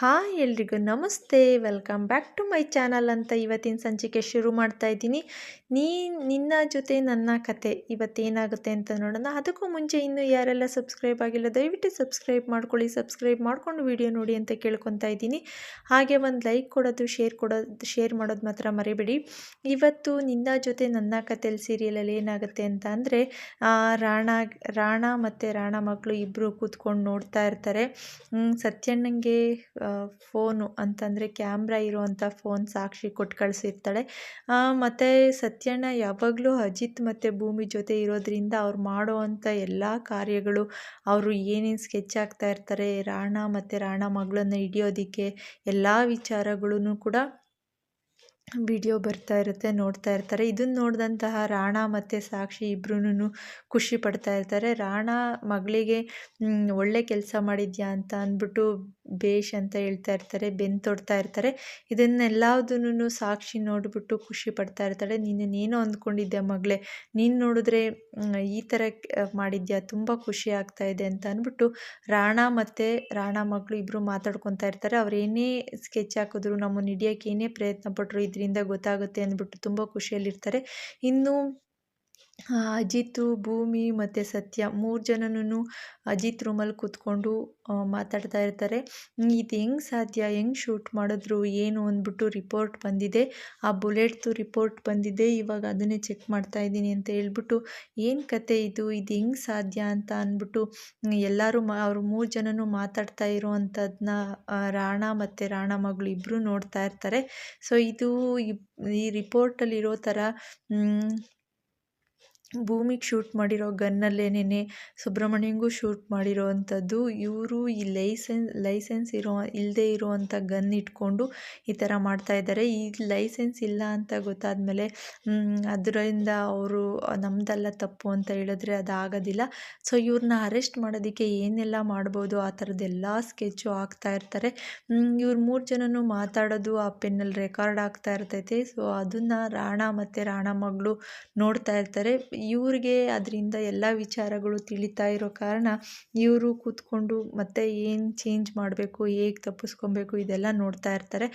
Hi ಎಲ್ರಿಗೂ ನಮಸ್ತೆ. Welcome back to my channel ಅಂತ ಇವತ್ತಿನ ಸಂಚಿಕೆ ಶುರು ಮಾಡ್ತಾ ಇದ್ದೀನಿ. ನೀ ನಿನ್ನ ಜೊತೆ ನನ್ನ ಕತೆ ಇವತ್ತೇನಾಗುತ್ತೆ ಅಂತ ನೋಡೋಣ. ಅದಕ್ಕೂ ಮುಂಚೆ ಇನ್ನೂ ಯಾರೆಲ್ಲ ಸಬ್ಸ್ಕ್ರೈಬ್ ಆಗಿಲ್ಲ, ದಯವಿಟ್ಟು ಸಬ್ಸ್ಕ್ರೈಬ್ ಮಾಡ್ಕೊಳ್ಳಿ. ಸಬ್ಸ್ಕ್ರೈಬ್ ಮಾಡ್ಕೊಂಡು ವಿಡಿಯೋ ನೋಡಿ ಅಂತ ಕೇಳ್ಕೊತಾ ಇದ್ದೀನಿ. ಹಾಗೆ ಒಂದು ಲೈಕ್ ಕೊಡೋದು, ಶೇರ್ ಕೊಡೋದು, ಶೇರ್ ಮಾಡೋದು ಮಾತ್ರ ಮರಿಬೇಡಿ. ಇವತ್ತು ನಿನ್ನ ಜೊತೆ ನನ್ನ ಕತೆಯಲ್ಲಿ ಸೀರಿಯಲಲ್ಲಿ ಏನಾಗುತ್ತೆ ಅಂತ ಅಂದರೆ ರಾಣ ರಾಣ ಮತ್ತು ರಾಣ ಮಕ್ಕಳು ಇಬ್ಬರು ಕೂತ್ಕೊಂಡು ನೋಡ್ತಾ ಇರ್ತಾರೆ. ಸತ್ಯಣ್ಣಂಗೆ ಫೋನು ಅಂತಂದರೆ ಕ್ಯಾಮ್ರಾ ಇರುವಂಥ ಫೋನ್ ಸಾಕ್ಷಿ ಕೊಟ್ಟು ಕಳಿಸಿರ್ತಾಳೆ. ಮತ್ತು ಸತ್ಯಣ್ಣ ಯಾವಾಗಲೂ ಅಜಿತ್ ಮತ್ತು ಭೂಮಿ ಜೊತೆ ಇರೋದ್ರಿಂದ ಅವ್ರು ಮಾಡುವಂಥ ಎಲ್ಲ ಕಾರ್ಯಗಳು, ಅವರು ಏನೇನು ಸ್ಕೆಚ್ ಆಗ್ತಾ ಇರ್ತಾರೆ, ರಾಣ ಮತ್ತು ರಾಣ ಮಗಳನ್ನು ಹಿಡಿಯೋದಕ್ಕೆ ಎಲ್ಲ ವಿಚಾರಗಳೂ ಕೂಡ ವಿಡಿಯೋ ಬರ್ತಾ ಇರುತ್ತೆ, ನೋಡ್ತಾ ಇರ್ತಾರೆ. ಇದನ್ನು ನೋಡಿದಂತಹ ರಾಣ ಮತ್ತು ಸಾಕ್ಷಿ ಇಬ್ಬರೂ ಖುಷಿ ಪಡ್ತಾ ಇರ್ತಾರೆ. ರಾಣ ಮಗಳಿಗೆ ಒಳ್ಳೆ ಕೆಲಸ ಮಾಡಿದ್ಯಾ? ಅಂತ ಅಂದ್ಬಿಟ್ಟು ಬೇಷ್ ಅಂತ ಹೇಳ್ತಾ ಇರ್ತಾರೆ ಬೆನ್ನು ತೊಡ್ತಾ ಇರ್ತಾರೆ. ಇದನ್ನೆಲ್ಲದನ್ನು ಸಾಕ್ಷಿ ನೋಡಿಬಿಟ್ಟು ಖುಷಿ ಪಡ್ತಾ ಇರ್ತಾಳೆ. ನೀನೇನೋ ಅಂದ್ಕೊಂಡಿದ್ದೆ ಮಗಳೇ? ನೀನು ನೋಡಿದ್ರೆ ಈ ಥರ ಮಾಡಿದ್ಯಾ? ತುಂಬ ಖುಷಿ ಆಗ್ತಾ ಇದೆ ಅಂತ ಅಂದ್ಬಿಟ್ಟು ರಾಣ ಮತ್ತು ರಾಣ ಮಗಳು ಇಬ್ಬರು ಮಾತಾಡ್ಕೊತಾ ಇರ್ತಾರೆ. ಅವರೇನೇ ಏನೇ ಸ್ಕೆಚ್ ಹಾಕಿದ್ರು ನಮ್ಮನ್ನು ಹಿಡಿಯೋಕ್ಕೆ ಏನೇ ಪ್ರಯತ್ನ ಪಟ್ಟರು ಇದರಿಂದ ಗೊತ್ತಾಗುತ್ತೆ ಅಂದ್ಬಿಟ್ಟು ತುಂಬ ಖುಷಿಯಲ್ಲಿರ್ತಾರೆ. ಇನ್ನು ಅಜಿತು, ಭೂಮಿ ಮತ್ತು ಸತ್ಯ ಮೂರು ಜನನೂ ಅಜಿತ್ ರೂಮಲ್ಲಿ ಕೂತ್ಕೊಂಡು ಮಾತಾಡ್ತಾ ಇರ್ತಾರೆ. ಇದು ಹೆಂಗೆ ಸಾಧ್ಯ? ಹೆಂಗೆ ಶೂಟ್ ಮಾಡಿದ್ರು? ಏನು? ಅಂದ್ಬಿಟ್ಟು ರಿಪೋರ್ಟ್ ಬಂದಿದೆ. ಆ ಬುಲೆಟ್ದು ರಿಪೋರ್ಟ್ ಬಂದಿದೆ. ಇವಾಗ ಅದನ್ನೇ ಚೆಕ್ ಮಾಡ್ತಾ ಇದ್ದೀನಿ ಅಂತ ಹೇಳ್ಬಿಟ್ಟು, ಏನು ಕತೆ ಇದು? ಇದು ಹೆಂಗೆ ಸಾಧ್ಯ? ಅಂತ ಅಂದ್ಬಿಟ್ಟು, ಎಲ್ಲರೂ ಅವರು ಮೂರು ಜನನೂ ಮಾತಾಡ್ತಾ ಇರೋವಂಥದ್ದನ್ನ ರಾಣ ಮತ್ತು ರಾಣ ಮಗಳು ಇಬ್ಬರು ನೋಡ್ತಾ ಇರ್ತಾರೆ. ಸೊ, ಇದು ಈ ರಿಪೋರ್ಟಲ್ಲಿರೋ ಥರ ಭೂಮಿಗೆ ಶೂಟ್ ಮಾಡಿರೋ ಗನ್ನಲ್ಲೇನೆ ಸುಬ್ರಹ್ಮಣ್ಯಂಗೂ ಶೂಟ್ ಮಾಡಿರೋವಂಥದ್ದು, ಇವರು ಈ ಲೈಸೆನ್ಸ್ ಲೈಸೆನ್ಸ್ ಇರೋ ಇಲ್ಲದೆ ಇರುವಂಥ ಗನ್ ಇಟ್ಕೊಂಡು ಈ ಥರ ಮಾಡ್ತಾ ಇದ್ದಾರೆ. ಈ ಲೈಸೆನ್ಸ್ ಇಲ್ಲ ಅಂತ ಗೊತ್ತಾದ ಮೇಲೆ ಅದರಿಂದ ಅವರು ನಮ್ಮದೆಲ್ಲ ತಪ್ಪು ಅಂತ ಹೇಳಿದ್ರೆ ಅದು ಆಗೋದಿಲ್ಲ ಸೊ ಇವ್ರನ್ನ ಅರೆಸ್ಟ್ ಮಾಡೋದಕ್ಕೆ ಏನೆಲ್ಲ ಮಾಡ್ಬೋದು, ಆ ಥರದ್ದೆಲ್ಲ ಸ್ಕೆಚ್ಚು ಆಗ್ತಾ ಇರ್ತಾರೆ. ಇವ್ರು ಮೂರು ಜನನೂ ಮಾತಾಡೋದು ಆ ಪೆನ್ನಲ್ಲಿ ರೆಕಾರ್ಡ್ ಆಗ್ತಾ ಇರ್ತೈತೆ. ಸೊ, ಅದನ್ನು ರಾಣ ಮತ್ತು ರಾಣ ಮಗಳು ನೋಡ್ತಾ ಇರ್ತಾರೆ. ಇವ್ರಿಗೆ ಅದರಿಂದ ಎಲ್ಲ ವಿಚಾರಗಳು ತಿಳಿತಾ ಇರೋ ಕಾರಣ ಇವರು ಕೂತ್ಕೊಂಡು ಮತ್ತೆ ಏನು ಚೇಂಜ್ ಮಾಡಬೇಕು, ಹೇಗೆ ತಪ್ಪಿಸ್ಕೊಬೇಕು ಇದೆಲ್ಲ ನೋಡ್ತಾ ಇರ್ತಾರೆ.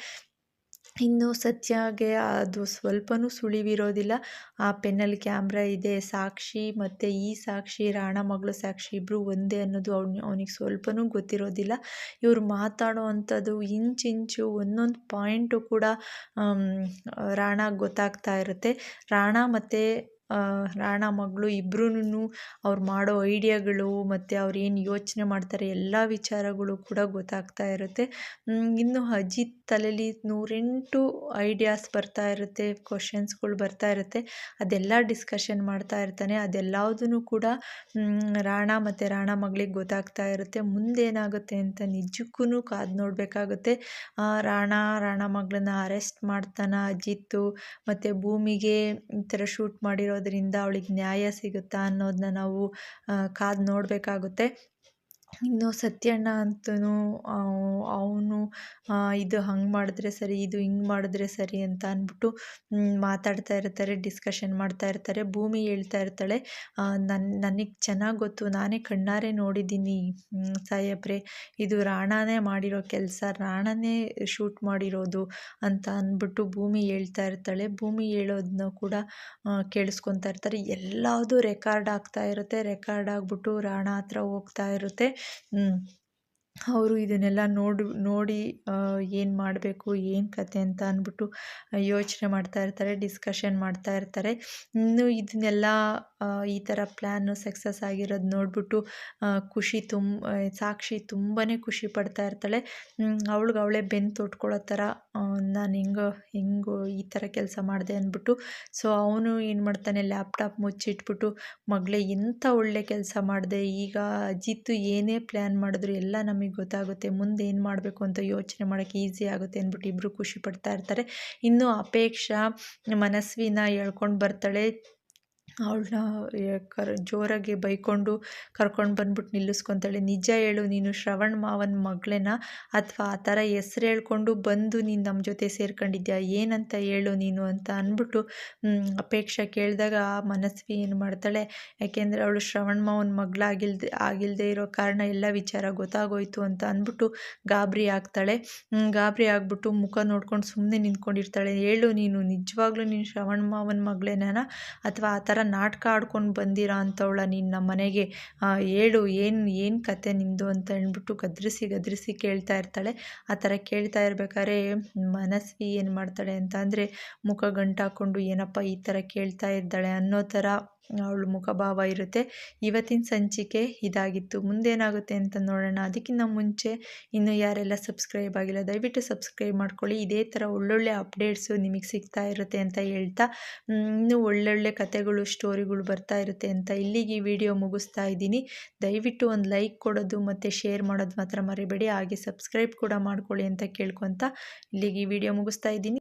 ಇನ್ನು ಸತ್ಯಗೆ ಅದು ಸ್ವಲ್ಪನೂ ಸುಳಿವಿರೋದಿಲ್ಲ. ಆ ಪೆನ್ನಲ್ಲಿ ಕ್ಯಾಮ್ರಾ ಇದೆ, ಸಾಕ್ಷಿ ಮತ್ತು ಈ ಸಾಕ್ಷಿ, ರಾಣ ಮಗಳು ಸಾಕ್ಷಿ ಇಬ್ಬರು ಒಂದೇ ಅನ್ನೋದು ಅವ್ನು, ಅವನಿಗೆ ಸ್ವಲ್ಪನೂ ಗೊತ್ತಿರೋದಿಲ್ಲ. ಇವರು ಮಾತಾಡೋ ಅಂಥದ್ದು ಇಂಚಿಂಚು ಒಂದೊಂದು ಪಾಯಿಂಟು ಕೂಡ ರಾಣ ಗೊತ್ತಾಗ್ತಾ ಇರುತ್ತೆ. ರಾಣ ಮತ್ತು ರಾಣ, ಮಗಳು ಇಬ್ರೂ ಅವ್ರು ಮಾಡೋ ಐಡಿಯಾಗಳು ಮತ್ತು ಅವ್ರು ಏನು ಯೋಚನೆ ಮಾಡ್ತಾರೆ ಎಲ್ಲ ವಿಚಾರಗಳು ಕೂಡ ಗೊತ್ತಾಗ್ತಾ ಇರುತ್ತೆ. ಇನ್ನು ಅಜಿತ್ ತಲೆಯಲ್ಲಿ ನೂರೆಂಟು ಐಡಿಯಾಸ್ ಬರ್ತಾ ಇರುತ್ತೆ, ಕ್ವಶನ್ಸ್ಗಳು ಬರ್ತಾ ಇರುತ್ತೆ. ಅದೆಲ್ಲ ಡಿಸ್ಕಷನ್ ಮಾಡ್ತಾ ಇರ್ತಾನೆ. ಅದೆಲ್ಲದೂ ಕೂಡ ರಾಣ ಮತ್ತು ರಾಣ ಮಗಳಿಗೆ ಗೊತ್ತಾಗ್ತಾ ಇರುತ್ತೆ. ಮುಂದೇನಾಗುತ್ತೆ ಅಂತ ನಿಜಕ್ಕೂ ಕಾದು ನೋಡಬೇಕಾಗುತ್ತೆ. ರಾಣ ರಾಣ ಮಗಳನ್ನ ಅರೆಸ್ಟ್ ಮಾಡ್ತಾನೆ ಅಜಿತ್ತು. ಮತ್ತು ಭೂಮಿಗೆ ಈ ಥರ ಶೂಟ್ ಮಾಡಿರೋ ಇರೋದರಿಂದ ಅವಳಿಗೆ ನ್ಯಾಯ ಸಿಗುತ್ತಾ ಅನ್ನೋದನ್ನ ನಾವು ಕಾದು ನೋಡಬೇಕಾಗುತ್ತೆ. ಇನ್ನು ಸತ್ಯಣ್ಣ ಅಂತೂ ಅವನು ಇದು ಹಂಗೆ ಮಾಡಿದ್ರೆ ಸರಿ, ಇದು ಹಿಂಗೆ ಮಾಡಿದ್ರೆ ಸರಿ ಅಂತ ಅಂದ್ಬಿಟ್ಟು ಮಾತಾಡ್ತಾ ಇರ್ತಾರೆ, ಡಿಸ್ಕಷನ್ ಮಾಡ್ತಾ ಇರ್ತಾರೆ, ಭೂಮಿ ಹೇಳ್ತಾ ಇರ್ತಾಳೆ. ನನ್ನ ನನಗೆ ಚೆನ್ನಾಗಿ ಗೊತ್ತು, ನಾನೇ ಕಣ್ಣಾರೆ ನೋಡಿದ್ದೀನಿ. ಸಾಹೇಬ್ರೆ ಇದು ರಾಣಾನೇ ಮಾಡಿರೋ ಕೆಲಸ, ರಾಣನೇ ಶೂಟ್ ಮಾಡಿರೋದು ಅಂತ ಅಂದ್ಬಿಟ್ಟು ಭೂಮಿ ಹೇಳ್ತಾ ಇರ್ತಾಳೆ. ಭೂಮಿ ಹೇಳೋದನ್ನ ಕೂಡ ಕೇಳಿಸ್ಕೊತಾ ಇರ್ತಾರೆ. ಎಲ್ಲದೂ ರೆಕಾರ್ಡ್ ಆಗ್ತಾ ಇರುತ್ತೆ. ರೆಕಾರ್ಡ್ ಆಗಿಬಿಟ್ಟು ರಾಣ ಹತ್ರ ಹೋಗ್ತಾ ಇರುತ್ತೆ. 嗯。ಅವರು ಇದನ್ನೆಲ್ಲ ನೋಡಿ ನೋಡಿ ಏನು ಮಾಡಬೇಕು, ಏನು ಕತೆ ಅಂತ ಅಂದ್ಬಿಟ್ಟು ಯೋಚನೆ ಮಾಡ್ತಾ ಇರ್ತಾರೆ, ಡಿಸ್ಕಷನ್ ಮಾಡ್ತಾ ಇರ್ತಾರೆ. ಇನ್ನು ಇದನ್ನೆಲ್ಲ ಈ ಥರ ಪ್ಲ್ಯಾನು ಸಕ್ಸಸ್ ಆಗಿರೋದು ನೋಡಿಬಿಟ್ಟು ಖುಷಿ ತುಂಬ ಸಾಕ್ಷಿ ತುಂಬಾ ಖುಷಿ ಪಡ್ತಾ ಇರ್ತಾಳೆ. ಅವಳಿಗೆ ಅವಳೇ ಬೆನ್ ತೊಟ್ಕೊಳ್ಳೋ ಥರ ನಾನು ಹೆಂಗೋ ಹೆಂಗೋ ಈ ಥರ ಕೆಲಸ ಮಾಡಿದೆ ಅಂದ್ಬಿಟ್ಟು, ಸೊ ಅವನು ಏನು ಮಾಡ್ತಾನೆ ಲ್ಯಾಪ್ಟಾಪ್ ಮುಚ್ಚಿಟ್ಬಿಟ್ಟು, ಮಗಳೇ ಎಂಥ ಒಳ್ಳೆ ಕೆಲಸ ಮಾಡಿದೆ, ಈಗ ಅಜಿತ್ತು ಏನೇ ಪ್ಲ್ಯಾನ್ ಮಾಡಿದ್ರು ಎಲ್ಲ ನಮಗೆ ಗೊತ್ತಾಗುತ್ತೆ, ಮುಂದೆ ಏನು ಮಾಡಬೇಕು ಅಂತ ಯೋಚನೆ ಮಾಡೋಕ್ಕೆ ಈಸಿ ಆಗುತ್ತೆ ಅಂದ್ಬಿಟ್ಟು ಇಬ್ಬರು ಖುಷಿ ಪಡ್ತಾ ಇರ್ತಾರೆ. ಇನ್ನು ಅಪೇಕ್ಷಾ ಮನಸ್ವಿನ ಎಳ್ಕೊಂಡು ಬರ್ತಾಳೆ. ಅವಳನ್ನ ಕರ್, ಜೋರಾಗಿ ಬೈಕೊಂಡು ಕರ್ಕೊಂಡು ಬಂದ್ಬಿಟ್ಟು ನಿಲ್ಲಿಸ್ಕೊತಾಳೆ. ನಿಜ ಹೇಳು, ನೀನು ಶ್ರವಣ್ ಮಾವನ ಮಗಳೇನ? ಅಥವಾ ಆ ಥರ ಹೆಸ್ರು ಹೇಳ್ಕೊಂಡು ಬಂದು ನೀನು ನಮ್ಮ ಜೊತೆ ಸೇರ್ಕೊಂಡಿದ್ಯಾ? ಏನಂತ ಹೇಳು ನೀನು ಅಂತ ಅಂದ್ಬಿಟ್ಟು ಅಪೇಕ್ಷಾ ಕೇಳಿದಾಗ ಮನಸ್ವಿ ಏನು ಮಾಡ್ತಾಳೆ? ಯಾಕೆಂದರೆ ಅವಳು ಶ್ರವಣ್ ಮಾವನ ಮಗಳಾಗಿಲ್ದೆ ಆಗಿಲ್ಲದೆ ಇರೋ ಕಾರಣ ಎಲ್ಲ ವಿಚಾರ ಗೊತ್ತಾಗೋಯ್ತು ಅಂತ ಅಂದ್ಬಿಟ್ಟು ಗಾಬರಿ ಆಗ್ತಾಳೆ. ಗಾಬರಿ ಆಗಿಬಿಟ್ಟು ಮುಖ ನೋಡ್ಕೊಂಡು ಸುಮ್ಮನೆ ನಿಂತ್ಕೊಂಡಿರ್ತಾಳೆ. ಹೇಳು ನೀನು, ನಿಜವಾಗ್ಲೂ ನೀನು ಶ್ರವಣ್ ಮಾವನ ಮಗಳೇನಾನ? ಅಥವಾ ಆ ಥರ ನಾಟಕ ಆಡ್ಕೊಂಡು ಬಂದಿರೋ ಅಂಥವಳ ನೀನು ನಮ್ಮ ಮನೆಗೆ ಹೇಳು, ಏನು ಏನು ಕತೆ ನಿಂದು ಅಂತ ಹೇಳ್ಬಿಟ್ಟು ಗದ್ರಿಸಿ ಗದ್ರಿಸಿ ಕೇಳ್ತಾ ಇರ್ತಾಳೆ. ಆ ಥರ ಕೇಳ್ತಾ ಇರ್ಬೇಕಾದ್ರೆ ಮನಸ್ವಿ ಏನು ಮಾಡ್ತಾಳೆ ಅಂತ ಅಂದರೆ ಮುಖ ಗಂಟಾಕೊಂಡು ಏನಪ್ಪ ಈ ಥರ ಕೇಳ್ತಾ ಇದ್ದಾಳೆ ಅನ್ನೋ ಥರ ಅವಳ ಮುಖಭಾವ ಇರುತ್ತೆ. ಇವತ್ತಿನ ಸಂಚಿಕೆ ಇದಾಗಿತ್ತು. ಮುಂದೇನಾಗುತ್ತೆ ಅಂತ ನೋಡೋಣ. ಅದಕ್ಕಿಂತ ಮುಂಚೆ ಇನ್ನು ಯಾರೆಲ್ಲ ಸಬ್ಸ್ಕ್ರೈಬ್ ಆಗಿಲ್ಲ, ದಯವಿಟ್ಟು ಸಬ್ಸ್ಕ್ರೈಬ್ ಮಾಡ್ಕೊಳ್ಳಿ. ಇದೇ ಥರ ಒಳ್ಳೊಳ್ಳೆ ಅಪ್ಡೇಟ್ಸು ನಿಮಗೆ ಸಿಗ್ತಾ ಇರುತ್ತೆ ಅಂತ ಹೇಳ್ತಾ ಇನ್ನೂ ಒಳ್ಳೊಳ್ಳೆ ಕತೆಗಳು, ಸ್ಟೋರಿಗಳು ಬರ್ತಾ ಇರುತ್ತೆ ಅಂತ ಇಲ್ಲಿಗೆ ಈ ವಿಡಿಯೋ ಮುಗಿಸ್ತಾ ಇದ್ದೀನಿ. ದಯವಿಟ್ಟು ಒಂದು ಲೈಕ್ ಕೊಡೋದು ಮತ್ತು ಶೇರ್ ಮಾಡೋದು ಮಾತ್ರ ಮರಿಬೇಡಿ. ಹಾಗೆ ಸಬ್ಸ್ಕ್ರೈಬ್ ಕೂಡ ಮಾಡ್ಕೊಳ್ಳಿ ಅಂತ ಕೇಳ್ಕೊತ ಇಲ್ಲಿಗೆ ಈ ವಿಡಿಯೋ ಮುಗಿಸ್ತಾ ಇದ್ದೀನಿ.